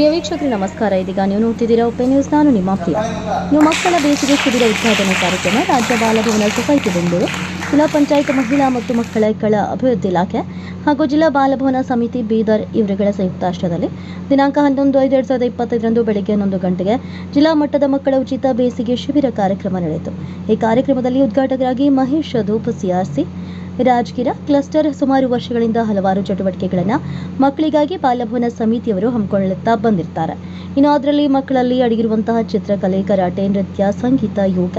ಪ್ರಿಯ ವೀಕ್ಷಕರು, ನಮಸ್ಕಾರ. ಇದೀಗ ನೀವು ನೋಡ್ತಿದ್ದೀರಾ ಓಪನ್ ನ್ಯೂಸ್ ನಾನು ನಿಮ್ಮ ಪ್ರಿಯ. ನೀವು ಮಕ್ಕಳ ಬೇಸಿಗೆ ಶಿಬಿರ ಉದ್ಘಾಟನೆ ಕಾರ್ಯಕ್ರಮ ರಾಜ್ಯ ಬಾಲಭವನ ಸೊಸೈಟಿ ಬೆಂಗಳೂರು, ಜಿಲ್ಲಾ ಪಂಚಾಯತ್ ಮಹಿಳಾ ಮತ್ತು ಮಕ್ಕಳ ಕಳ ಅಭಿವೃದ್ಧಿ ಇಲಾಖೆ ಹಾಗೂ ಜಿಲ್ಲಾ ಬಾಲಭವನ ಸಮಿತಿ ಬೀದರ್ ಇವರುಗಳ ಸಂಯುಕ್ತಾಶ್ರಯದಲ್ಲಿ ದಿನಾಂಕ ಹನ್ನೊಂದು ಐದು ಎರಡು ಸಾವಿರದ ಇಪ್ಪತ್ತೈದರಂದು ಬೆಳಗ್ಗೆ ಹನ್ನೊಂದು ಗಂಟೆಗೆ ಜಿಲ್ಲಾ ಮಟ್ಟದ ಮಕ್ಕಳ ಉಚಿತ ಬೇಸಿಗೆ ಶಿಬಿರ ಕಾರ್ಯಕ್ರಮ ನಡೆಯಿತು. ಈ ಕಾರ್ಯಕ್ರಮದಲ್ಲಿ ಉದ್ಘಾಟಕರಾಗಿ ಮಹೇಶ್ ಧೂಪ್ ಸಿಆರ್ಸಿ ರಾಜಗಿರ ಕ್ಲಸ್ಟರ್ ಸುಮಾರು ವರ್ಷಗಳಿಂದ ಹಲವಾರು ಚಟುವಟಿಕೆಗಳನ್ನು ಮಕ್ಕಳಿಗಾಗಿ ಬಾಲಭವನ ಸಮಿತಿಯವರು ಹಮ್ಮಿಕೊಳ್ಳುತ್ತಾ ಬಂದಿರ್ತಾರೆ. ಇನ್ನು ಅದರಲ್ಲಿ ಮಕ್ಕಳಲ್ಲಿ ಅಡಗಿರುವಂತಹ ಚಿತ್ರಕಲೆ, ಕರಾಟೆ, ನೃತ್ಯ, ಸಂಗೀತ, ಯೋಗ,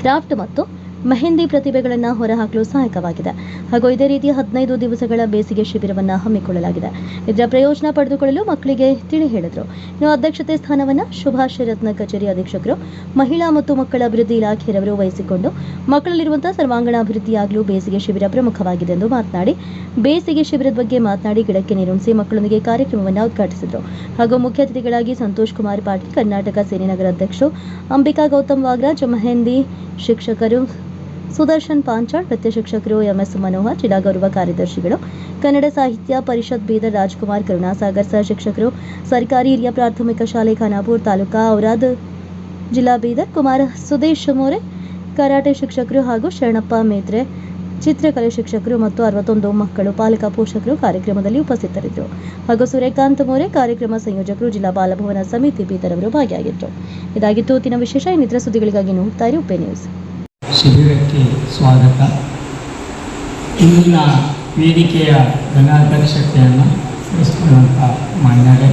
ಕ್ರಾಫ್ಟ್ ಮತ್ತು ಮೆಹಂದಿ ಪ್ರತಿಭೆಗಳನ್ನು ಹೊರಹಾಕಲು ಸಹಾಯಕವಾಗಿದೆ. ಹಾಗೂ ಇದೇ ರೀತಿ ಹದಿನೈದು ದಿವಸಗಳ ಬೇಸಿಗೆ ಶಿಬಿರವನ್ನು ಹಮ್ಮಿಕೊಳ್ಳಲಾಗಿದೆ. ಇದರ ಪ್ರಯೋಜನ ಪಡೆದುಕೊಳ್ಳಲು ಮಕ್ಕಳಿಗೆ ತಿಳಿ ಹೇಳಿದರು. ಇನ್ನು ಅಧ್ಯಕ್ಷತೆ ಸ್ಥಾನವನ್ನು ಸುಭಾಷ್ ರತ್ನ ಕಚೇರಿ ಅಧೀಕ್ಷಕರು, ಮಹಿಳಾ ಮತ್ತು ಮಕ್ಕಳ ಅಭಿವೃದ್ಧಿ ಇಲಾಖೆಯವರು ವಹಿಸಿಕೊಂಡು ಮಕ್ಕಳಲ್ಲಿರುವಂತಹ ಸರ್ವಾಂಗಣ ಅಭಿವೃದ್ಧಿಯಾಗಲು ಬೇಸಿಗೆ ಶಿಬಿರ ಪ್ರಮುಖವಾಗಿದೆ ಎಂದು ಮಾತನಾಡಿ, ಬೇಸಿಗೆ ಶಿಬಿರದ ಬಗ್ಗೆ ಮಾತನಾಡಿ ಗಿಡಕ್ಕೆ ನಿರ್ಮಿಸಿ ಮಕ್ಕಳೊಂದಿಗೆ ಕಾರ್ಯಕ್ರಮವನ್ನು ಉದ್ಘಾಟಿಸಿದರು. ಹಾಗೂ ಮುಖ್ಯ ಅತಿಥಿಗಳಾಗಿ ಸಂತೋಷ್ ಕುಮಾರ್ ಪಾಟೀಲ್, ಕರ್ನಾಟಕ ಸೇನೆನಗರ ಅಧ್ಯಕ್ಷರು, ಅಂಬಿಕಾ ಗೌತಮ್ ವಾಗ್ರಾಜ್, ಮೆಹಂದಿ ಶಿಕ್ಷಕರು ಸುದರ್ಶನ್ ಪಾಂಚಾಳ್, ನೃತ್ಯ ಶಿಕ್ಷಕರು ಎಂಎಸ್ ಮನೋಹರ್, ಜಿಲ್ಲಾ ಗೌರವ ಕಾರ್ಯದರ್ಶಿಗಳು, ಕನ್ನಡ ಸಾಹಿತ್ಯ ಪರಿಷತ್ ಬೀದರ್ ರಾಜ್ಕುಮಾರ್, ಕರುಣಾಸಾಗರ್ ಸಹ ಶಿಕ್ಷಕರು, ಸರ್ಕಾರಿ ಹಿರಿಯ ಪ್ರಾಥಮಿಕ ಶಾಲೆ ಖಾನಾಪುರ್ ತಾಲೂಕಾ ಔರಾದ್ ಜಿಲ್ಲಾ ಬೀದರ್ ಕುಮಾರ್ ಸುದೇಶ್ ಮೋರೆ, ಕರಾಟೆ ಶಿಕ್ಷಕರು ಹಾಗೂ ಶರಣಪ್ಪ ಮೇತ್ರೆ, ಚಿತ್ರಕಲೆ ಶಿಕ್ಷಕರು ಮತ್ತು ಅರವತ್ತೊಂದು ಮಕ್ಕಳು, ಪಾಲಕ ಪೋಷಕರು ಕಾರ್ಯಕ್ರಮದಲ್ಲಿ ಉಪಸ್ಥಿತರಿದ್ದರು. ಹಾಗೂ ಸೂರ್ಯಕಾಂತ್ ಮೋರೆ ಕಾರ್ಯಕ್ರಮ ಸಂಯೋಜಕರು, ಜಿಲ್ಲಾ ಬಾಲಭವನ ಸಮಿತಿ ಬೀದರವರು ಭಾಗಿಯಾಗಿದ್ದರು. ಇದಾಗಿತ್ತು ತಿನ ವಿಶೇಷ ಇನ್ನಿತರ ಸುದ್ದಿಗಳಿಗಾಗಿ ನೋಡ್ತಾ ಇರಿ ಉಪೆ ನ್ಯೂಸ್. ಶಿಬಿರಕ್ಕೆ ಸ್ವಾಗತ. ಇಂದಿನ ವೇದಿಕೆಯ ಗಣಾಧ್ಯಕ್ಷತೆಯನ್ನು ವಹಿಸಿಕೊಳ್ಳುವಂಥ ಮಾನ್ಯರೇ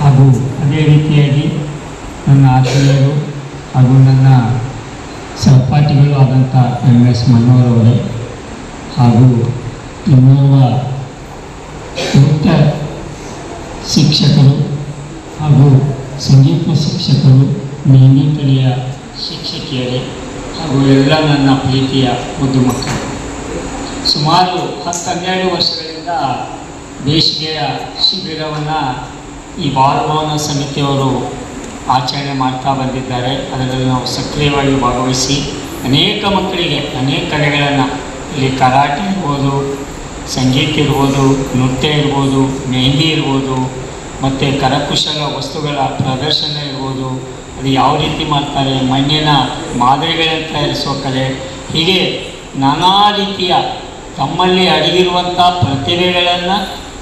ಹಾಗೂ ಅದೇ ರೀತಿಯಾಗಿ ನನ್ನ ಆತ್ಮೀಯರು ಹಾಗೂ ನನ್ನ ಸಹಪಾಠಿಗಳು ಆದಂಥ ಎಂ ಎಸ್ ಮನೋಹರ್ ಅವರೇ ಹಾಗೂ ಇನ್ನೋರ್ವ ನೃತ್ಯ ಶಿಕ್ಷಕರು ಹಾಗೂ ಸಂಗೀತ ಶಿಕ್ಷಕರು ಕಲಿಯ ಶಿಕ್ಷಕಿಯರೇ. ಎಲ್ಲ ನನ್ನ ಪ್ರೀತಿಯ ಮುದ್ದು ಮಕ್ಕಳು. ಸುಮಾರು ಹತ್ತು ಹನ್ನೆರಡು ವರ್ಷಗಳಿಂದ ಬೇಸಿಗೆಯ ಶಿಬಿರವನ್ನು ಈ ಬಾಲಭವನ ಸಮಿತಿಯವರು ಆಚರಣೆ ಮಾಡ್ತಾ ಬಂದಿದ್ದಾರೆ. ಅದರಲ್ಲಿ ನಾವು ಸಕ್ರಿಯವಾಗಿ ಭಾಗವಹಿಸಿ ಅನೇಕ ಮಕ್ಕಳಿಗೆ ಅನೇಕ ಕಲೆಗಳನ್ನು ಇಲ್ಲಿ ಕರಾಟೆ ಇರ್ಬೋದು, ಸಂಗೀತ ಇರ್ಬೋದು, ನೃತ್ಯ ಇರ್ಬೋದು, ಮೆಹಂದಿ ಇರ್ಬೋದು, ಮತ್ತು ಕರಕುಶಲ ವಸ್ತುಗಳ ಪ್ರದರ್ಶನ ಇರ್ಬೋದು ಅದು ಯಾವ ರೀತಿ ಮಾಡ್ತಾರೆ, ಮಣ್ಣಿನ ಮಾದರಿಗಳನ್ನು ತಯಾರಿಸುವ ಕಲೆ, ಹೀಗೆ ನಾನಾ ರೀತಿಯ ತಮ್ಮಲ್ಲಿ ಅಡಗಿರುವಂಥ ಪ್ರತಿಭೆಗಳನ್ನು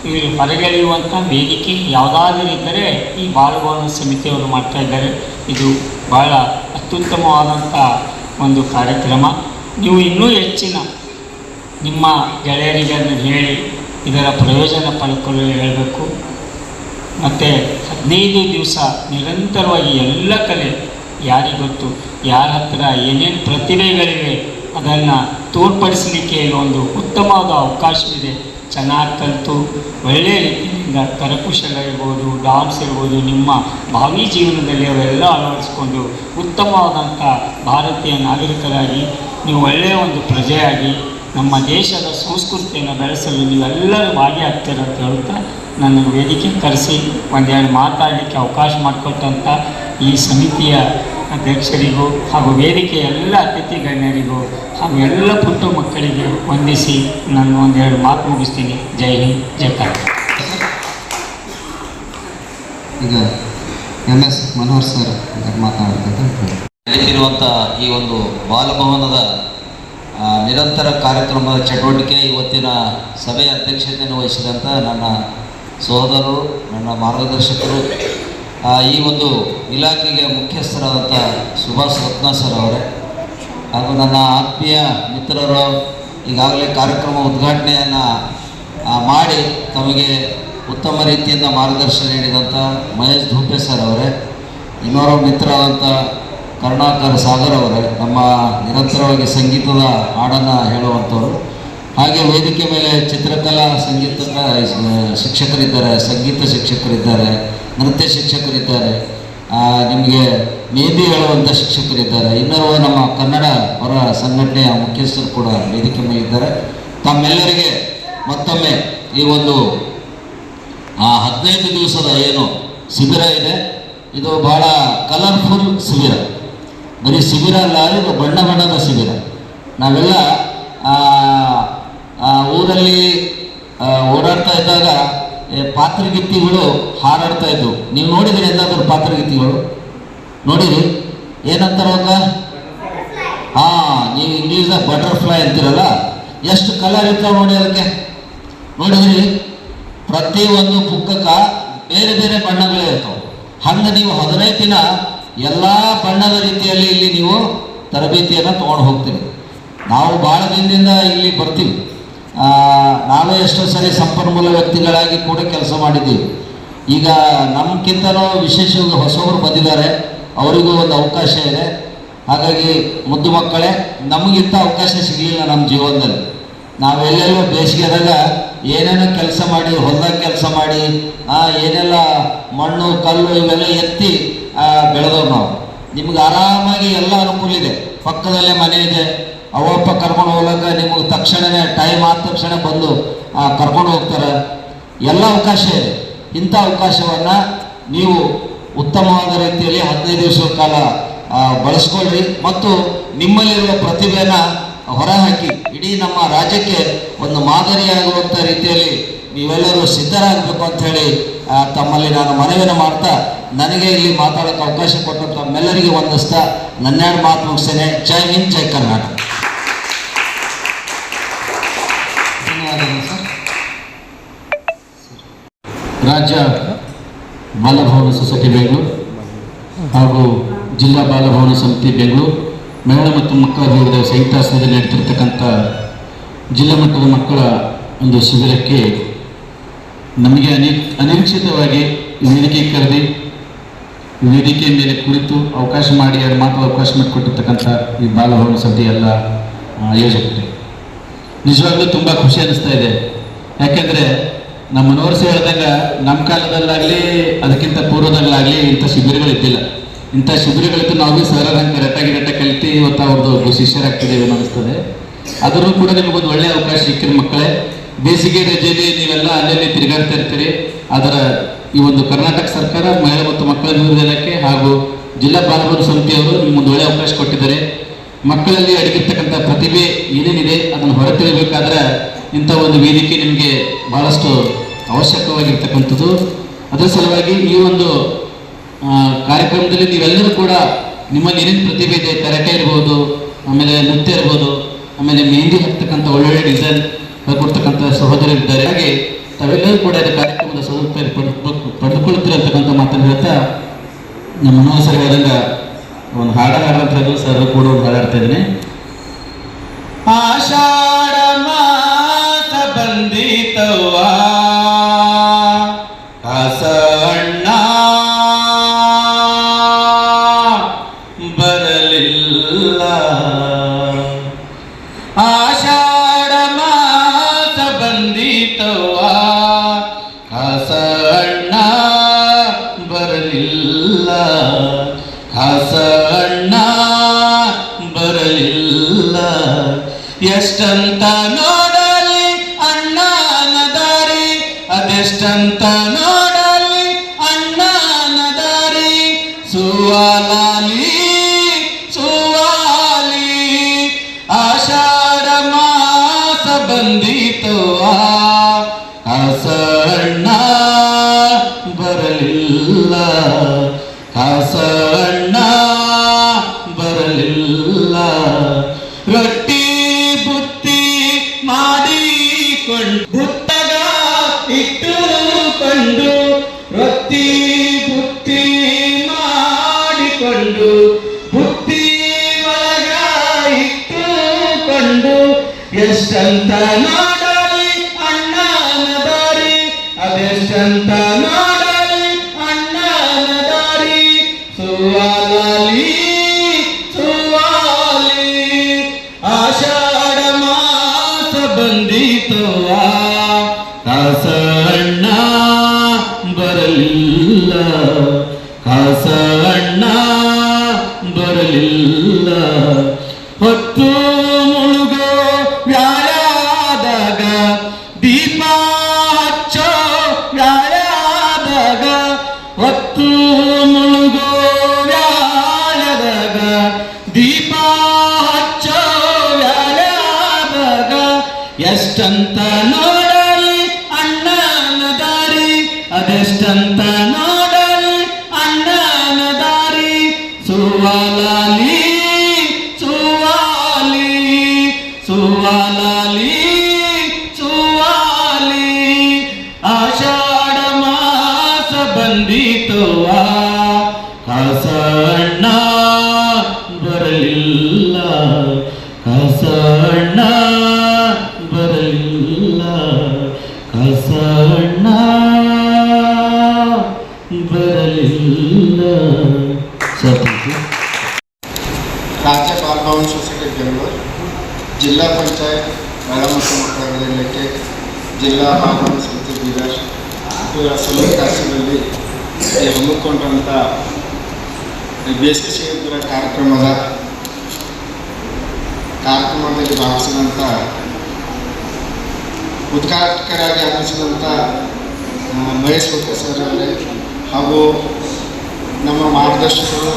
ಇವರು ಹೊರಗೆಳೆಯುವಂಥ ವೇದಿಕೆ ಯಾವುದಾದ್ರೂ ಇದ್ದರೆ ಈ ಬಾಲಭವನ ಸಮಿತಿಯವರು ಮಾಡ್ತಾ ಇದ್ದಾರೆ. ಇದು ಬಹಳ ಅತ್ಯುತ್ತಮವಾದಂಥ ಒಂದು ಕಾರ್ಯಕ್ರಮ. ನೀವು ಇನ್ನೂ ಹೆಚ್ಚಿನ ನಿಮ್ಮ ಗೆಳೆಯರಿಗೆ ಹೇಳಿ, ಇದರ ಪ್ರಯೋಜನ ಪಡ್ಕೊಳ್ಳಲು ಹೇಳಬೇಕು. ಮತ್ತು ಹದಿನೈದು ದಿವಸ ನಿರಂತರವಾಗಿ ಎಲ್ಲ ಕಲೆ ಯಾರಿಗೊತ್ತು ಯಾರ ಹತ್ರ ಏನೇನು ಪ್ರತಿಭೆಗಳಿವೆ ಅದನ್ನು ತೋರ್ಪಡಿಸಲಿಕ್ಕೆ ಒಂದು ಉತ್ತಮವಾದ ಅವಕಾಶವಿದೆ. ಚೆನ್ನಾಗಿ ಕಲಿತು ಒಳ್ಳೆಯ ರೀತಿಯಿಂದ ಕರಕುಶಲ ಇರ್ಬೋದು ಡಾನ್ಸ್ ಇರ್ಬೋದು, ನಿಮ್ಮ ಭಾವಿ ಜೀವನದಲ್ಲಿ ಅವೆಲ್ಲ ಅಳವಡಿಸ್ಕೊಂಡು ಉತ್ತಮವಾದಂಥ ಭಾರತೀಯ ನಾಗರಿಕರಾಗಿ, ನೀವು ಒಳ್ಳೆಯ ಒಂದು ಪ್ರಜೆಯಾಗಿ, ನಮ್ಮ ದೇಶದ ಸಂಸ್ಕೃತಿಯನ್ನು ಬೆಳೆಸಲು ನೀವೆಲ್ಲರೂ ಭಾಗಿಯಾಗ್ತೀರ ಅಂತ ಹೇಳುತ್ತಾ ನನ್ನ ವೇದಿಕೆ ಕರೆಸಿ ಒಂದೆರಡು ಮಾತಾಡಲಿಕ್ಕೆ ಅವಕಾಶ ಮಾಡಿಕೊಟ್ಟಂಥ ಈ ಸಮಿತಿಯ ಅಧ್ಯಕ್ಷರಿಗೂ ಹಾಗೂ ವೇದಿಕೆಯ ಎಲ್ಲ ಅತಿಥಿ ಗಣ್ಯರಿಗೂ ಹಾಗೂ ಎಲ್ಲ ಪುಟ್ಟ ಮಕ್ಕಳಿಗೆ ವಂದಿಸಿ ನಾನು ಒಂದೆರಡು ಮಾತು ಮುಗಿಸ್ತೀನಿ. ಜೈ ಹಿಂದ್ ಜೈ ಕರ್ನಾಟಕ ಈಗ ಎಂ ಎಸ್ ಮನೋಹರ್ ಸರ್ ಮಾತನಾಡ್ತಂತ ನಡೀತಿರುವಂಥ ಈ ಒಂದು ಬಾಲಭವನದ ನಿರಂತರ ಕಾರ್ಯಕ್ರಮದ ಚಟುವಟಿಕೆ ಇವತ್ತಿನ ಸಭೆಯ ಅಧ್ಯಕ್ಷತೆಯನ್ನು ವಹಿಸಿದಂಥ ನನ್ನ ಸಹೋದರರು ನನ್ನ ಮಾರ್ಗದರ್ಶಕರು ಈ ಒಂದು ಇಲಾಖೆಗೆ ಮುಖ್ಯಸ್ಥರಾದಂಥ ಸುಭಾಷ್ ರತ್ನ ಸರ್ ಅವರೇ, ಹಾಗೂ ನನ್ನ ಆತ್ಮೀಯ ಮಿತ್ರರು ಈಗಾಗಲೇ ಕಾರ್ಯಕ್ರಮ ಉದ್ಘಾಟನೆಯನ್ನು ಮಾಡಿ ತಮಗೆ ಉತ್ತಮ ರೀತಿಯಿಂದ ಮಾರ್ಗದರ್ಶನ ನೀಡಿದಂಥ ಮಹೇಶ್ ಧೂಪೆ ಸರ್ ಅವರೇ ಇನ್ನೋರ ಮಿತ್ರರಾದಂಥ ಕರುಣಾಕರ್ ಸಾಗರ್ ಅವರೇ, ನಮ್ಮ ನಿರಂತರವಾಗಿ ಸಂಗೀತದ ಹಾಡನ್ನು ಹೇಳುವಂಥವ್ರು ಹಾಗೆ ವೇದಿಕೆ ಮೇಲೆ ಚಿತ್ರಕಲಾ ಸಂಗೀತ ಶಿಕ್ಷಕರಿದ್ದಾರೆ ಸಂಗೀತ ಶಿಕ್ಷಕರಿದ್ದಾರೆ, ನೃತ್ಯ ಶಿಕ್ಷಕರಿದ್ದಾರೆ. ನಿಮಗೆ ಮೇದಿ ಹೇಳುವಂಥ ಶಿಕ್ಷಕರಿದ್ದಾರೆ. ಇನ್ನೂ ನಮ್ಮ ಕನ್ನಡ ಅವರ ಸಂಘಟನೆಯ ಮುಖ್ಯಸ್ಥರು ಕೂಡ ವೇದಿಕೆ ಮೇಲೆ ಇದ್ದಾರೆ ತಮ್ಮೆಲ್ಲರಿಗೆ ಮತ್ತೊಮ್ಮೆ ಈ ಒಂದು, ಆ, ಹದಿನೈದು ದಿವಸದ ಏನು ಶಿಬಿರ ಇದೆ. ಇದು ಬಹಳ ಕಲರ್ಫುಲ್ ಶಿಬಿರ. ಬರೀ ಶಿಬಿರ ಅಲ್ಲ, ಇದು ಬಣ್ಣ ಬಣ್ಣದ ಶಿಬಿರ. ನಾವೆಲ್ಲ ಊರಲ್ಲಿ ಓಡಾಡ್ತಾ ಇದ್ದಾಗ ಪಾತ್ರಗಿತ್ತಿಗಳು ಹಾರಾಡ್ತಾ ಇದ್ವು. ನೀವು ನೋಡಿದ್ರಿ ಎಂದಾದ್ರೂ ಪಾತ್ರಗಿತ್ತಿಗಳು? ನೋಡಿರಿ? ಏನಂತಾರವಾಗ ಹಾ, ನೀವು ಇಂಗ್ಲೀಷ್ದಾಗ ಬಟರ್ಫ್ಲೈ ಅಂತೀರಲ್ಲ? ಎಷ್ಟು ಕಲರ್ ಇರ್ತಾವ ನೋಡಿ ಅದಕ್ಕೆ. ನೋಡಿದ್ರಿ? ಪ್ರತಿ ಒಂದು ಪುಕ್ಕಕ್ಕ ಬೇರೆ ಬೇರೆ ಬಣ್ಣಗಳೇ ಇರ್ತಾವೆ. ಹಂಗೆ ನೀವು ಹದಿನೈದು ದಿನ ಎಲ್ಲ ಬಣ್ಣದ ರೀತಿಯಲ್ಲಿ ಇಲ್ಲಿ ನೀವು ತರಬೇತಿಯನ್ನು ತೊಗೊಂಡು ಹೋಗ್ತೀರಿ. ನಾವು ಭಾಳ ದಿನದಿಂದ ಇಲ್ಲಿ ಬರ್ತೀವಿ. ನಾವೇ ಎಷ್ಟೋ ಸರಿ ಸಂಪನ್ಮೂಲ ವ್ಯಕ್ತಿಗಳಾಗಿ ಕೂಡ ಕೆಲಸ ಮಾಡಿದ್ದೀವಿ ಈಗ ನಮ್ಗಿಂತಲೂ ವಿಶೇಷವಾಗಿ ಹೊಸವರು ಬಂದಿದ್ದಾರೆ. ಅವರಿಗೂ ಒಂದು ಅವಕಾಶ ಇದೆ. ಹಾಗಾಗಿ ಮುದ್ದು ಮಕ್ಕಳೇ, ನಮಗಿಂತ ಅವಕಾಶ ಸಿಗಲಿಲ್ಲ ನಮ್ಮ ಜೀವನದಲ್ಲಿ. ನಾವೆಲ್ಲೆಲ್ಲೋ ಬೇಸಿಗೆದಾಗ ಏನೇನೋ ಕೆಲಸ ಮಾಡಿ, ಹೊಲ್ದಾಗ ಕೆಲಸ ಮಾಡಿ ಏನೆಲ್ಲ ಮಣ್ಣು, ಕಲ್ಲು ಇವೆಲ್ಲ ಎತ್ತಿ ಬೆಳೆದವ್ರು ನಾವು. ನಿಮ್ಗೆ ಆರಾಮಾಗಿ ಎಲ್ಲ ಅನುಕೂಲ ಇದೆ. ಪಕ್ಕದಲ್ಲೇ ಮನೆ ಇದೆ. ಅವಪ್ಪ ಕರ್ಕೊಂಡು ಹೋಗ್ಲಕ್ಕ, ನಿಮಗೆ ತಕ್ಷಣವೇ ಟೈಮ್ ಆದ ತಕ್ಷಣ ಬಂದು ಕರ್ಕೊಂಡು ಹೋಗ್ತಾರೆ. ಎಲ್ಲ ಅವಕಾಶ ಇದೆ. ಇಂಥ ಅವಕಾಶವನ್ನು ನೀವು ಉತ್ತಮವಾದ ರೀತಿಯಲ್ಲಿ ಹದಿನೈದು ದಿವಸದ ಕಾಲ ಬಳಸ್ಕೊಳ್ರಿ. ಮತ್ತು ನಿಮ್ಮಲ್ಲಿರುವ ಪ್ರತಿಭೆಯನ್ನು ಹೊರಹಾಕಿ. ಇಡೀ ನಮ್ಮ ರಾಜ್ಯಕ್ಕೆ ಒಂದು ಮಾದರಿಯಾಗುವಂಥ ರೀತಿಯಲ್ಲಿ ನೀವೆಲ್ಲರೂ ಸಿದ್ಧರಾಗಬೇಕು ಅಂತ ಹೇಳಿ ತಮ್ಮಲ್ಲಿ ನಾನು ಮನವಿಯನ್ನು ಮಾಡ್ತಾ, ನನಗೆ ಇಲ್ಲಿ ಮಾತಾಡೋಕ್ಕೆ ಅವಕಾಶ ಕೊಟ್ಟು ತಮ್ಮೆಲ್ಲರಿಗೆ ವಂದಿಸ್ತಾ ನನ್ನೆರಡು ಮಾತು ಮುಗಿಸ್ತೇನೆ. ಜೈ ಹಿಂದ್, ಜೈ ಕರ್ನಾಟಕ. ರಾಜ್ಯ ಬಾಲಭವನ ಸೊಸೈಟಿ ಬೆಂಗಳೂರು ಹಾಗೂ ಜಿಲ್ಲಾ ಬಾಲಭವನ ಸಮಿತಿ ಬೆಂಗಳೂರು. ಮಹಿಳಾ ಮತ್ತು ಮಕ್ಕಳ ಅಭಿವೃದ್ಧಿ ಸಂಯುಕ್ತಾಶ್ರಯದಲ್ಲಿ ನಡೀತಿರ್ತಕ್ಕಂಥ ಜಿಲ್ಲಾ ಮಟ್ಟದ ಮಕ್ಕಳ ಒಂದು ಶಿಬಿರಕ್ಕೆ ನಮಗೆ ಅನಿ, ಅನಿರೀಕ್ಷಿತವಾಗಿ ವೇದಿಕೆ ಕರೆದಿ, ವೇದಿಕೆ ಮೇಲೆ ಕುಳಿತು ಅವಕಾಶ ಮಾಡಿ, ಎರಡು ಮಾತ್ರ ಅವಕಾಶ ಮಾಡಿಕೊಟ್ಟಿರ್ತಕ್ಕಂಥ ಈ ಬಾಲಭವನ ಸಮಿತಿ ಎಲ್ಲ ಆಯೋಜಕರು. ನಿಜವಾಗ್ಲೂ ತುಂಬ ಖುಷಿ ಅನಿಸ್ತಾ ಇದೆ. ಯಾಕೆಂದರೆ ನಮ್ಮ ಮನೋರ್ಸಿ ಹೇಳ್ದಂಗ ನಮ್ಮ ಕಾಲದಲ್ಲಾಗ್ಲಿ, ಅದಕ್ಕಿಂತ ಪೂರ್ವದಲ್ಲಾಗ್ಲಿ ಇಂಥ ಶಿಬಿರಗಳಿದ್ದಿಲ್ಲ ಇಂಥ ಶಿಬಿರಗಳಿದ್ದು ನಾವು ಭೀ ಸರ್ ಹಂಗೆ ಕರೆಕ್ಟಾಗಿ ಕಲಿತು ಇವತ್ತು ಅವ್ರದ್ದು ಶಿಷ್ಯರಾಗ್ತಿದ್ದೇವೆ ಅನ್ನಿಸ್ತದೆ ಆದರೂ ಕೂಡ ನಿಮಗೊಂದು ಒಳ್ಳೆಯ ಅವಕಾಶ ಸಿಕ್ಕಿರ ಮಕ್ಕಳೇ. ಬೇಸಿಗೆ ರಜೆಯಲ್ಲಿ ನೀವೆಲ್ಲ ಅಲ್ಲಲ್ಲಿ ತಿರುಗಾಡ್ತಾ ಇರ್ತೀರಿ. ಅದರ ಈ ಒಂದು ಕರ್ನಾಟಕ ಸರ್ಕಾರ ಮಹಿಳಾ ಮತ್ತು ಮಕ್ಕಳ ಇಲಾಖೆ ಹಾಗೂ ಜಿಲ್ಲಾ ಬಾಲಭವನ ಸಮಿತಿಯವರು ನಿಮ್ಗೊಂದು ಒಳ್ಳೆಯ ಅವಕಾಶ ಕೊಟ್ಟಿದ್ದಾರೆ. ಮಕ್ಕಳಲ್ಲಿ ಅಡಗಿರ್ತಕ್ಕಂಥ ಪ್ರತಿಭೆ ಏನೇನಿದೆ ಅದನ್ನು ಹೊರತೆಳಬೇಕಾದ್ರೆ ಇಂಥ ಒಂದು ವೇದಿಕೆ ನಿಮಗೆ ಬಹಳಷ್ಟು ಅವಶ್ಯಕವಾಗಿರ್ತಕ್ಕಂಥದ್ದು. ಅದರ ಸಲುವಾಗಿ ಈ ಒಂದು ಕಾರ್ಯಕ್ರಮದಲ್ಲಿ ನೀವೆಲ್ಲರೂ ಕೂಡ ನಿಮ್ಮಲ್ಲಿ ಏನೇನು ಪ್ರತಿಭೆ ಇದೆ ಕರಾಟೆ ಇರ್ಬೋದು, ಆಮೇಲೆ ನೃತ್ಯ ಇರ್ಬೋದು, ಆಮೇಲೆ ಮೆಹಂದಿ ಹಾಕ್ತಕ್ಕಂಥ ಒಳ್ಳೊಳ್ಳೆ ಡಿಸೈನ್ ಕೊಡ್ತಕ್ಕಂಥ ಸಹೋದರರಿದ್ದಾರೆ ಹಾಗೆ ತಾವೆಲ್ಲರೂ ಕೂಡ ಇದು ಕಾರ್ಯಕ್ರಮದ ಸದುಪಯೋಗ ಪಡೆದು ಪಡೆದುಕೊಳ್ಳುತ್ತೀರ ಅಂತಕ್ಕಂಥ ಮಾತನ್ನು ಹೇಳ್ತಾ ನಮ್ಮ ಮನೋಹರ್ ಸರ್ ಒಂದು ಹಾಡ ಹಾಡುವಂಥದ್ದು ಸರ್ ಕೂಡ ಹಾಡಾಡ್ತಾ ಇದ್ದೀನಿ. ಆಷಾಢ ಮಾಸ ಬಂದಿತವ್ವ? ಅಣ್ಣ ಬರಲಿಲ್ಲ. ಆಷಾಢ ಮಾಸ ಬಂದಿತವ್ವ? ಅಣ್ಣ ಬರಲಿಲ್ಲ. ಅಣ್ಣ ಬರಲಿಲ್ಲ. ಎಷ್ಟಂತ ಅದೆಷ್ಟಂತ ನೋಡಲಿ ಅಣ್ಣನ ದಾರಿ ಸುವಾಲಿ ಸುವಾಲಿ ಆಷಾಢ ಮಾಸ ಬಂದಿತು ಆಸಣ್ಣ ಬರಲಿಲ್ಲ ಅಣ್ಣ ದೀಪಾ ಹಚ್ಚೋ ವ್ಯಾಲ ಎಷ್ಟಂತನೋ ಮಹೇಶ್ ಪ್ರಸಾದ್ ಸರ್ ಅವರೇ ಹಾಗೂ ನಮ್ಮ ಮಾರ್ಗದರ್ಶಕರು,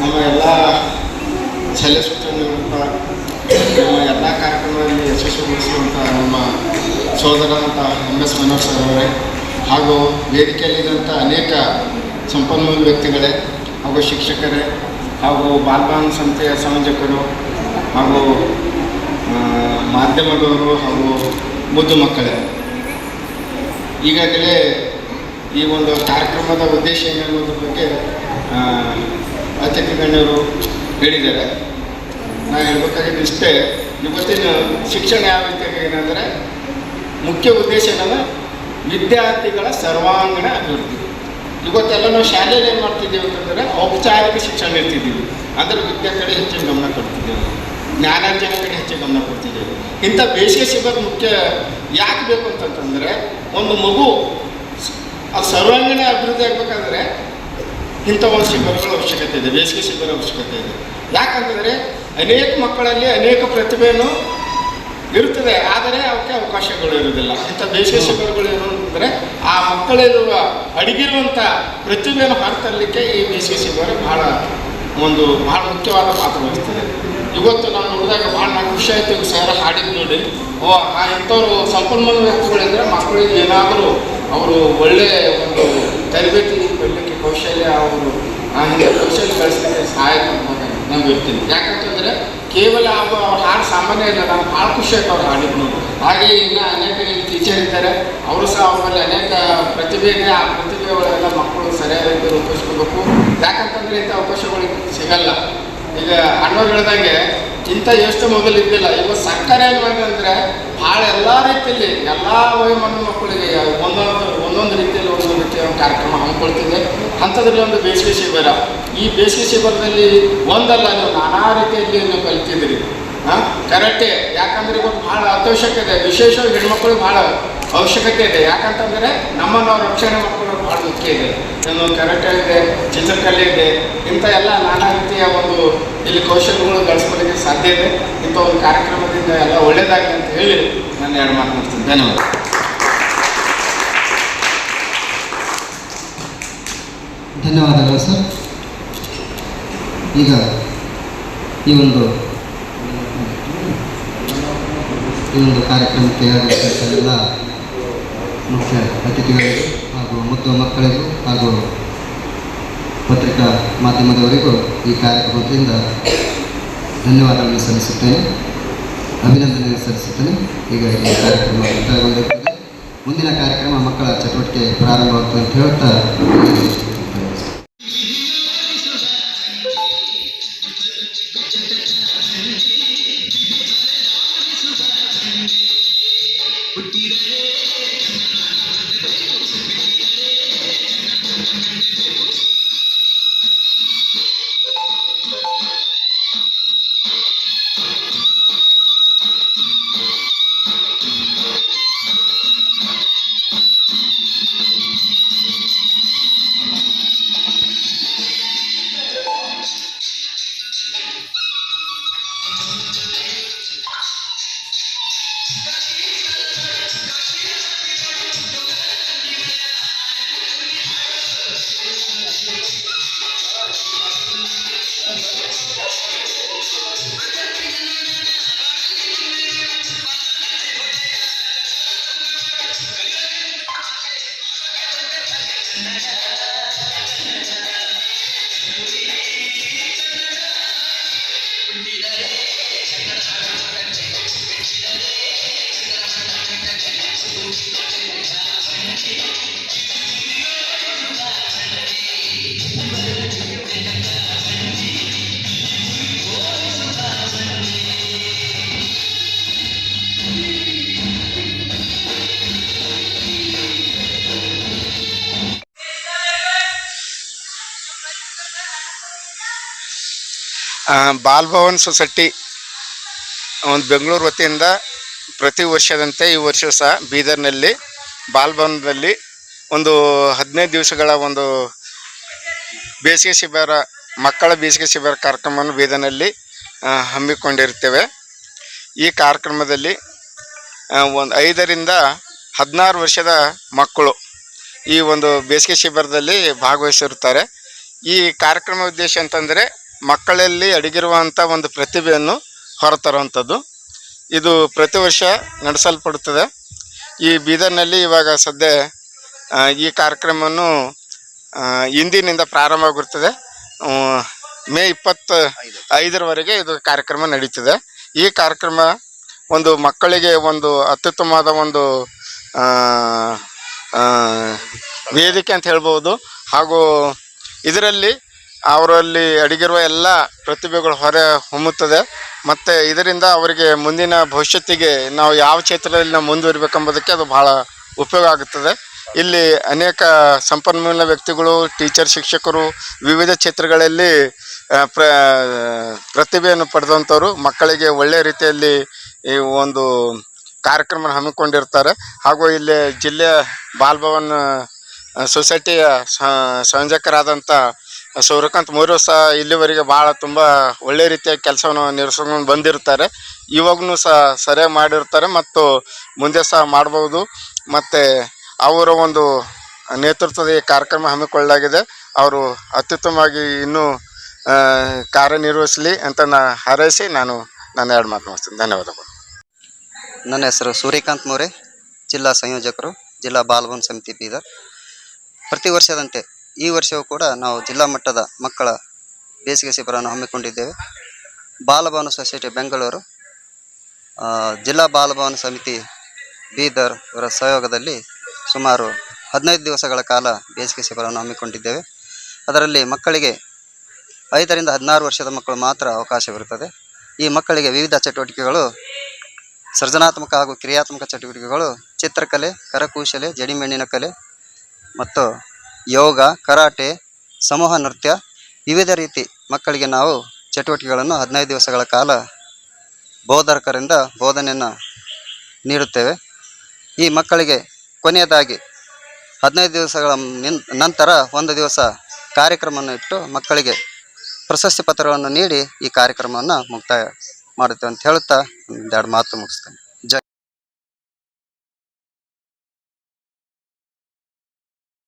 ನಮ್ಮ ಎಲ್ಲ ಚಲಿಸುತ್ತಿರುವಂಥ ನಮ್ಮ ಎಲ್ಲ ಕಾರ್ಯಕ್ರಮಗಳಲ್ಲಿ ಯಶಸ್ವಿಗೊಳಿಸುವಂಥ ನಮ್ಮ ಸೋದರಂಥ ಎಂ ಎಸ್ ಮನೋಹರ್ ಸರ್ ಅವರೇ ಹಾಗೂ ವೇದಿಕೆಯಲ್ಲಿದ್ದಂಥ ಅನೇಕ ಸಂಪನ್ಮೂಲ ವ್ಯಕ್ತಿಗಳೇ, ಹಾಗೂ ಶಿಕ್ಷಕರೇ, ಹಾಗೂ ಬಾಲ್ಬಾನ್ ಸಂಸ್ಥೆಯ ಸಂಯೋಜಕರು, ಹಾಗೂ ಮಾಧ್ಯಮದವರು ಹಾಗೂ ಮುದ್ದು ಮಕ್ಕಳೇ. ಈಗಾಗಲೇ ಈ ಒಂದು ಕಾರ್ಯಕ್ರಮದ ಉದ್ದೇಶ ಏನೆನ್ನುವುದ್ರ ಬಗ್ಗೆ ಅತಿಥಿ ಗಣ್ಯರು ಹೇಳಿದ್ದಾರೆ. ನಾನು ಹೇಳ್ಬೇಕಾಗಿದ್ದು ಇಷ್ಟೇ, ಇವತ್ತಿನ ಶಿಕ್ಷಣ ಯಾವ ರೀತಿಯಾಗಿ ಏನಂದರೆ ಮುಖ್ಯ ಉದ್ದೇಶ ಏನಂದ್ರೆ ವಿದ್ಯಾರ್ಥಿಗಳ ಸರ್ವಾಂಗೀಣ ಅಭಿವೃದ್ಧಿ. ಇವತ್ತೆಲ್ಲ ನಾವು ಶಾಲೆಯಲ್ಲಿ ಏನು ಮಾಡ್ತಿದ್ದೀವಿ ಅಂತಂದರೆ ಔಪಚಾರಿಕ ಶಿಕ್ಷಣ ಇರ್ತಿದ್ದೀವಿ. ಅದರ ವಿದ್ಯೆ ಕಡೆ ಹೆಚ್ಚಿನ ಗಮನ ಕೊಡ್ತಿದ್ದೇವೆ. ಜ್ಞಾನಾರ್ಜನೆ ಕಡೆ ಹೆಚ್ಚು ಗಮನ ಕೊಡ್ತಿದ್ದೇವೆ. ಇಂಥ ಬೇಸಿಗೆ ಶಿಬಿರ ಮುಖ್ಯ ಯಾಕೆ ಬೇಕು ಅಂತಂತಂದರೆ, ಒಂದು ಮಗು ಅದು ಸರ್ವಾಂಗೀಣ ಅಭಿವೃದ್ಧಿ ಆಗಬೇಕಾದ್ರೆ ಇಂಥ ಒಂದು ಶಿಬಿರಗಳ ಅವಶ್ಯಕತೆ ಇದೆ, ಬೇಸಿಗೆ ಶಿಬಿರ ಅವಶ್ಯಕತೆ ಇದೆ. ಯಾಕಂತಂದರೆ ಅನೇಕ ಮಕ್ಕಳಲ್ಲಿ ಅನೇಕ ಪ್ರತಿಭೆಯನ್ನು ಇರುತ್ತದೆ, ಆದರೆ ಅವಕ್ಕೆ ಅವಕಾಶಗಳು ಇರುವುದಿಲ್ಲ. ಇಂಥ ಬೇಸಿಗೆ ಶಿಬಿರಗಳು ಏನು ಅಂತಂದರೆ, ಆ ಮಕ್ಕಳಿರುವ ಅಡಗಿರುವಂಥ ಪ್ರತಿಭೆಯನ್ನು ಹೊರತರಲಿಕ್ಕೆ ಈ ಬೇಸಿಗೆ ಶಿಬಿರ ಬಹಳ ಒಂದು, ಬಹಳ ಮುಖ್ಯವಾದ ಪಾತ್ರ ವಹಿಸ್ತದೆ. ಇವತ್ತು ನಾನು ನೋಡಿದಾಗ ಭಾಳ ನಂಗೆ ಖುಷಿ ಆಯ್ತು ಈಗ ಸರ್ ಹಾಡಿದ್ದು ನೋಡಿ. ಓ, ಆ ಇಂಥವ್ರು ಸಂಪನ್ಮೂಲ ವ್ಯಕ್ತಿಗಳಿದ್ರೆ ಮಕ್ಕಳಿಗೆ ಏನಾದರೂ ಅವರು ಒಳ್ಳೆಯ ಒಂದು ತರಬೇತಿ ಕೊಡಲಿಕ್ಕೆ ಕೌಶಲ್ಯ ಅವರು ಹಿಂಗೆ ಕೌಶಲ್ಯ ಕಳಿಸಲಿಕ್ಕೆ ಸಹಾಯಕ ನಾವು ಇರ್ತೀನಿ ಯಾಕಂತಂದರೆ ಕೇವಲ ಅವರು ಹಾಡು ಸಾಮಾನ್ಯ ಇಲ್ಲ, ನಾನು ಭಾಳ ಖುಷಿ ಆಯ್ತು ಅವ್ರು ಹಾಡಿದ್ದು ನೋಡಿ. ಹಾಗೆ ಇನ್ನು ಅನೇಕ ಟೀಚರ್ ಇದ್ದಾರೆ. ಅವರು ಸಹ ಅವರಲ್ಲಿ ಅನೇಕ ಪ್ರತಿಭೆ ಆ ಪ್ರತಿಭೆ ಒಳಗೆಲ್ಲ ಮಕ್ಕಳು ಸರಿಯಾದ ರೂಪಿಸ್ಕೋಬೇಕು. ಯಾಕಂತಂದ್ರೆ ಇಂಥ ಅವಕಾಶಗಳು ಸಿಗಲ್ಲ. ಈಗ ಅಣ್ಣವ್ರು ಹೇಳ್ದಂಗೆ ಇಂಥ ಎಷ್ಟು ಮೊಬೈಲ್ ಇದ್ದಿಲ್ಲ. ಇವತ್ತು ಸಕ್ಕರೆ ಅಂದ್ರೆ ಭಾಳ ಎಲ್ಲ ರೀತಿಯಲ್ಲಿ ಎಲ್ಲ ವಯೋಮಾನ ಮಕ್ಕಳಿಗೆ ಒಂದೊಂದು ಒಂದೊಂದು ರೀತಿಯಲ್ಲಿ ಒಂದೊಂದು ರೀತಿಯ ಒಂದು ಕಾರ್ಯಕ್ರಮ ಹಮ್ಮಿಕೊಳ್ತಿದೆ ಅಂಥದ್ರಲ್ಲಿ ಒಂದು ಬೇಸಿಗೆ ಶಿಬಿರ. ಈ ಬೇಸಿಗೆ ಶಿಬಿರದಲ್ಲಿ ಒಂದಲ್ಲ, ನೀವು ನಾನಾ ರೀತಿಯಲ್ಲಿ ನೀವು ಹಾಂ? ಕರೆಕ್ಟೇ. ಯಾಕಂದ್ರೆ ಇವತ್ತು ಭಾಳ ಇದೆ. ವಿಶೇಷವಾಗಿ ಹೆಣ್ಮಕ್ಳಿಗೆ ಭಾಳ ಅವಶ್ಯಕತೆ ಇದೆ. ಯಾಕಂತಂದರೆ ನಮ್ಮನ್ನು ನಾವು ರಕ್ಷಣೆ ಮಾಡ್ಕೊಳ್ಳೋದು ಭಾಳ ಮುಖ್ಯ ಇದೆ. ಇನ್ನು ಕರೆಕ್ಟ್ ಇದೆ, ಚಿತ್ರಕಲೆ ಇದೆ. ಇಂಥ ಎಲ್ಲ ನಾನಾ ರೀತಿಯ ಒಂದು ಇಲ್ಲಿ ಕೌಶಲ್ಯಗಳು ಗಳಿಸ್ಕೊಳ್ಳೋಕ್ಕೆ ಸಾಧ್ಯ ಇದೆ. ಇಂಥ ಒಂದು ಕಾರ್ಯಕ್ರಮದಿಂದ ಎಲ್ಲ ಒಳ್ಳೇದಾಗಲಿ ಅಂತ ಹೇಳಿ ನಾನು ಎರಡು ಮಾತು ಮಾಡ್ತೀನಿ ಧನ್ಯವಾದ. ಧನ್ಯವಾದಗಳು ಸರ್. ಈಗ ಈ ಒಂದು ಈ ಒಂದು ಕಾರ್ಯಕ್ರಮಕ್ಕೆ ಎಲ್ಲ ಮುಖ್ಯ ಅತಿಥಿಗಳಿಗೂ ಹಾಗೂ ಮುದ್ದು ಮಕ್ಕಳಿಗೂ ಹಾಗೂ ಪತ್ರಿಕಾ ಮಾಧ್ಯಮದವರಿಗೂ ಈ ಕಾರ್ಯಕ್ರಮದಿಂದ ಧನ್ಯವಾದಗಳನ್ನು ಸಲ್ಲಿಸುತ್ತೇನೆ. ಅಭಿನಂದನೆ ಸಲ್ಲಿಸುತ್ತೇನೆ. ಈಗ ಈ ಕಾರ್ಯಕ್ರಮ ಮುಕ್ತಾಯಗೊಂಡಿರುತ್ತದೆ. ಮುಂದಿನ ಕಾರ್ಯಕ್ರಮ ಮಕ್ಕಳ ಚಟುವಟಿಕೆ ಪ್ರಾರಂಭವಾಗ್ತದೆ ಅಂತ ಹೇಳ್ತಾ ಇಲ್ಲಿಗೆ ಆ, ಬಾಲ್ ಭವನ್ ಸೊಸೈಟಿ ಒಂದು ಬೆಂಗಳೂರು ವತಿಯಿಂದ ಪ್ರತಿ ವರ್ಷದಂತೆ ಈ ವರ್ಷ ಸಹ ಬೀದರ್ನಲ್ಲಿ ಬಾಲ್ ಭವನದಲ್ಲಿ ಒಂದು ಹದಿನೈದು ದಿವಸಗಳ ಒಂದು ಬೇಸಿಗೆ ಶಿಬಿರ ಮಕ್ಕಳ ಬೇಸಿಗೆ ಶಿಬಿರ ಕಾರ್ಯಕ್ರಮವನ್ನು ಬೀದರ್ನಲ್ಲಿ ಹಮ್ಮಿಕೊಂಡಿರುತ್ತೇವೆ. ಈ ಕಾರ್ಯಕ್ರಮದಲ್ಲಿ ಒಂದು ಐದರಿಂದ ಹದಿನಾರು ವರ್ಷದ ಮಕ್ಕಳು ಈ ಒಂದು ಬೇಸಿಗೆ ಶಿಬಿರದಲ್ಲಿ ಭಾಗವಹಿಸಿರುತ್ತಾರೆ. ಈ ಕಾರ್ಯಕ್ರಮ ಉದ್ದೇಶ ಅಂತಂದರೆ ಮಕ್ಕಳಲ್ಲಿ ಅಡಗಿರುವಂಥ ಒಂದು ಪ್ರತಿಭೆಯನ್ನು ಹೊರತರುವಂಥದ್ದು. ಇದು ಪ್ರತಿ ವರ್ಷ ನಡೆಸಲ್ಪಡುತ್ತದೆ. ಈ ಬೀದರ್ನಲ್ಲಿ ಇವಾಗ ಸದ್ಯ ಈ ಕಾರ್ಯಕ್ರಮವನ್ನು ಇಂದಿನಿಂದ ಪ್ರಾರಂಭವಾಗಿರುತ್ತದೆ ಆ, ಮೇ ಇಪ್ಪತ್ತ ಐದರವರೆಗೆ ಇದು ಕಾರ್ಯಕ್ರಮ ನಡೀತದೆ. ಈ ಕಾರ್ಯಕ್ರಮ ಒಂದು ಮಕ್ಕಳಿಗೆ ಒಂದು ಅತ್ಯುತ್ತಮವಾದ ಒಂದು ವೇದಿಕೆ ಅಂತ ಹೇಳ್ಬೋದು. ಹಾಗೂ ಇದರಲ್ಲಿ ಅವರಲ್ಲಿ ಅಡಗಿರುವ ಎಲ್ಲ ಪ್ರತಿಭೆಗಳು ಹೊರ ಹೊಮ್ಮುತ್ತದೆ. ಮತ್ತು ಇದರಿಂದ ಅವರಿಗೆ ಮುಂದಿನ ಭವಿಷ್ಯತ್ತಿಗೆ ನಾವು ಯಾವ ಕ್ಷೇತ್ರದಲ್ಲಿ ನಾವು ಮುಂದುವರಿಬೇಕೆಂಬುದಕ್ಕೆ ಅದು ಬಹಳ ಉಪಯೋಗ ಆಗುತ್ತದೆ. ಇಲ್ಲಿ ಅನೇಕ ಸಂಪನ್ಮೂಲ ವ್ಯಕ್ತಿಗಳು, ಟೀಚರ್, ಶಿಕ್ಷಕರು, ವಿವಿಧ ಕ್ಷೇತ್ರಗಳಲ್ಲಿ ಪ್ರ, ಪ್ರತಿಭೆಯನ್ನು ಪಡೆದಂಥವ್ರು ಮಕ್ಕಳಿಗೆ ಒಳ್ಳೆಯ ರೀತಿಯಲ್ಲಿ ಈ ಒಂದು ಕಾರ್ಯಕ್ರಮ ಹಮ್ಮಿಕೊಂಡಿರ್ತಾರೆ. ಹಾಗೂ ಇಲ್ಲಿ ಜಿಲ್ಲೆಯ ಬಾಲ್ಭವನ್ ಸೊಸೈಟಿಯ ಸಂಯೋಜಕರಾದಂಥ ಸೂರ್ಯಕಾಂತ್ ಮೂರು ಸಹ ಇಲ್ಲಿವರೆಗೆ ಭಾಳ ತುಂಬ ಒಳ್ಳೆ ರೀತಿಯ ಕೆಲಸವನ್ನು ನಿರ್ಸ್ಕೊಂಡು ಬಂದಿರ್ತಾರೆ. ಇವಾಗೂ ಸಹ ಸರಿಯಾಗಿ ಮಾಡಿರ್ತಾರೆ ಮತ್ತು ಮುಂದೆ ಸಹ ಮಾಡ್ಬೋದು. ಮತ್ತು ಅವರ ಒಂದು ನೇತೃತ್ವದ ಈ ಕಾರ್ಯಕ್ರಮ ಹಮ್ಮಿಕೊಳ್ಳಲಾಗಿದೆ. ಅವರು ಅತ್ಯುತ್ತಮವಾಗಿ ಇನ್ನೂ ಕಾರ್ಯನಿರ್ವಹಿಸಲಿ ಅಂತ ನಾ ಹಾರೈಸಿ ನಾನು ನನ್ನ ಎರಡು ಮಾತು ಮುಗಿಸ್ತೀನಿ. ಧನ್ಯವಾದಗಳು. ನನ್ನ ಹೆಸರು ಸೂರ್ಯಕಾಂತ್ ಮೋರೆ, ಜಿಲ್ಲಾ ಸಂಯೋಜಕರು, ಜಿಲ್ಲಾ ಬಾಲಭವನ್ ಸಮಿತಿ ಬೀದರ್ ಪ್ರತಿ ವರ್ಷದಂತೆ ಈ ವರ್ಷವೂ ಕೂಡ ನಾವು ಜಿಲ್ಲಾ ಮಟ್ಟದ ಮಕ್ಕಳ ಬೇಸಿಗೆ ಶಿಬಿರವನ್ನು ಹಮ್ಮಿಕೊಂಡಿದ್ದೇವೆ. ಬಾಲಭವನ ಸೊಸೈಟಿ ಬೆಂಗಳೂರು ಜಿಲ್ಲಾ ಬಾಲಭವನ ಸಮಿತಿ ಬೀದರ್ ಇವರ ಸಹಯೋಗದಲ್ಲಿ ಸುಮಾರು ಹದಿನೈದು ದಿವಸಗಳ ಕಾಲ ಬೇಸಿಗೆ ಶಿಬಿರವನ್ನು ಹಮ್ಮಿಕೊಂಡಿದ್ದೇವೆ. ಅದರಲ್ಲಿ ಮಕ್ಕಳಿಗೆ ಐದರಿಂದ ಹದಿನಾರು ವರ್ಷದ ಮಕ್ಕಳು ಮಾತ್ರ ಅವಕಾಶವಿರುತ್ತದೆ ಈ ಮಕ್ಕಳಿಗೆ ವಿವಿಧ ಚಟುವಟಿಕೆಗಳು, ಸೃಜನಾತ್ಮಕ ಹಾಗೂ ಕ್ರಿಯಾತ್ಮಕ ಚಟುವಟಿಕೆಗಳು, ಚಿತ್ರಕಲೆ, ಕರಕುಶಲೆ, ಜಡಿಮೆಣ್ಣಿನ ಕಲೆ ಮತ್ತು ಯೋಗ, ಕರಾಟೆ, ಸಮೂಹ ನೃತ್ಯ ವಿವಿಧ ರೀತಿ ಮಕ್ಕಳಿಗೆ ನಾವು ಚಟುವಟಿಕೆಗಳನ್ನು ಹದಿನೈದು ದಿವಸಗಳ ಕಾಲ ಬೋಧಕರಿಂದ ಬೋಧನೆಯನ್ನು ನೀಡುತ್ತೇವೆ. ಈ ಮಕ್ಕಳಿಗೆ ಕೊನೆಯದಾಗಿ ಹದಿನೈದು ದಿವಸಗಳ ನಂತರ ಒಂದು ದಿವಸ ಕಾರ್ಯಕ್ರಮವನ್ನು ಇಟ್ಟು ಮಕ್ಕಳಿಗೆ ಪ್ರಶಸ್ತಿ ಪತ್ರಗಳನ್ನು ನೀಡಿ ಈ ಕಾರ್ಯಕ್ರಮವನ್ನು ಮುಕ್ತಾಯ ಮಾಡುತ್ತೇವೆ ಅಂತ ಹೇಳುತ್ತಾ ಒಂದೆರಡು ಮಾತು ಮುಗಿಸ್ತೇನೆ.